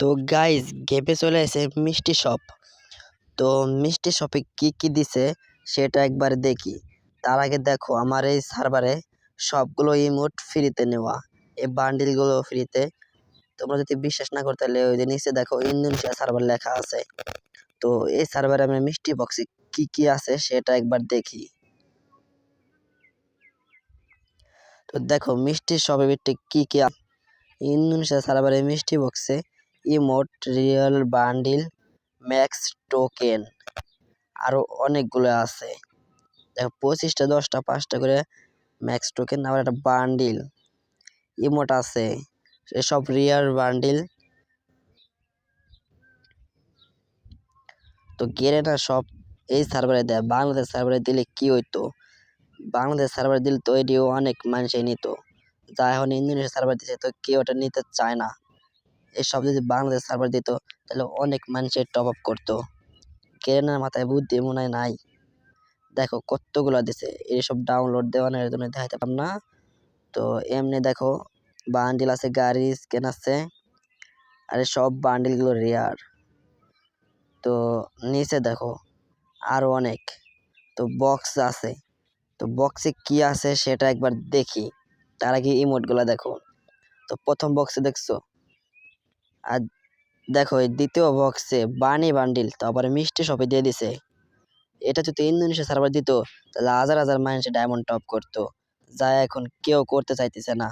তো গাইজ গেপে চলে এসে মিষ্টি শপ তো মিষ্টি শপে কি কি দিছে সেটা একবার দেখি। তার আগে দেখো, আমার এই সার্ভারে সবগুলো ইমোট ফ্রিতে নেওয়া। এই বান্ডিলগুলো ফ্রিতে তোমরা যদি বিশ্বাস না করতে তাহলে ওই যে নিচে দেখো ইন্দোনেশিয়া সার্ভার লেখা আছে। তো এই সার্ভারে আমি মিষ্টি বক্সে কি কি আছে সেটা একবার দেখি। তো দেখো, মিষ্টি ভিতরে কি কি ইন্দোনেশিয়া সার্ভারে মিষ্টি বক্সে emote real bundle, max token আরও অনেকগুলো আছে। দেখো, পঁচিশটা, দশটা, পাঁচটা করে ম্যাক্স টোকেন আবার একটা বান্ডিল, ইমোট আছে, এসব রিয়ার বান্ডিল। তো গেরে না সব এই সার্ভারে দেয়, বাংলাদেশ সার্ভারে দিলে কি হইতো? বাংলাদেশ সার্ভারে দিলে তো এটিও অনেক মানুষই নিত। যা এখন ইন্দোনেশিয়া সার্ভার দিচ্ছে তো কেউ ওটা নিতে চায় না। এসব যদি বাংলাদেশ সার্ভার দিত, তাহলে অনেক মানুষের টপ আপ করতো। কেরেনার মাথায় বুদ্ধি মনে হয় নাই। দেখো কতগুলো দিছে এইসব ডাউনলোড দেওয়ানোর জন্য দেখাতে পারলাম না। তো এমনি দেখো বান্ডিল আছে, গাড়ি স্ক্যান আছে, আর সব বান্ডিলগুলো রেয়ার তো নিচে দেখো আরও অনেক। তো বক্স আছে। তো বক্সে কি আছে সেটা একবার দেখি। তার আগে ইমোটগুলো দেখো। তো প্রথম বক্সে দেখছ? আর দেখো দ্বিতীয় বক্সে বানি বান্ডিল তারপরে মিষ্টি শপে দিয়ে দিছে। এটা যদি ইন্দোনেশিয়া সার্ভার দিত, তাহলে হাজার হাজার মানুষ ডায়মন্ড টপ করতো, যা এখন কেউ করতে চাইতেছে না।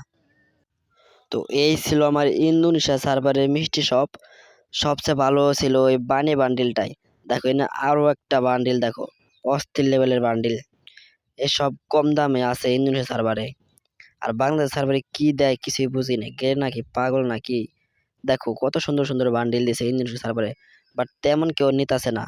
তো এই ছিল আমার ইন্দোনেশিয়া সার্ভারের মিষ্টি শপ সবচেয়ে ভালো ছিল ওই বানি বান্ডিলটাই দেখো এখানে আরও একটা বান্ডিল দেখো, অস্থির লেভেলের বান্ডিল এসব কম দামে আছে ইন্দোনেশিয়া সার্ভারে আর বাংলাদেশ সার্ভারে কি দেয় কিছুই বুঝি না গে নাকি পাগল নাকি? দেখো কত সুন্দর সুন্দর বান্ডিল দিয়েছে ইঞ্জিন সার্ভারে বাট তেমন কেউ নিতাছে না।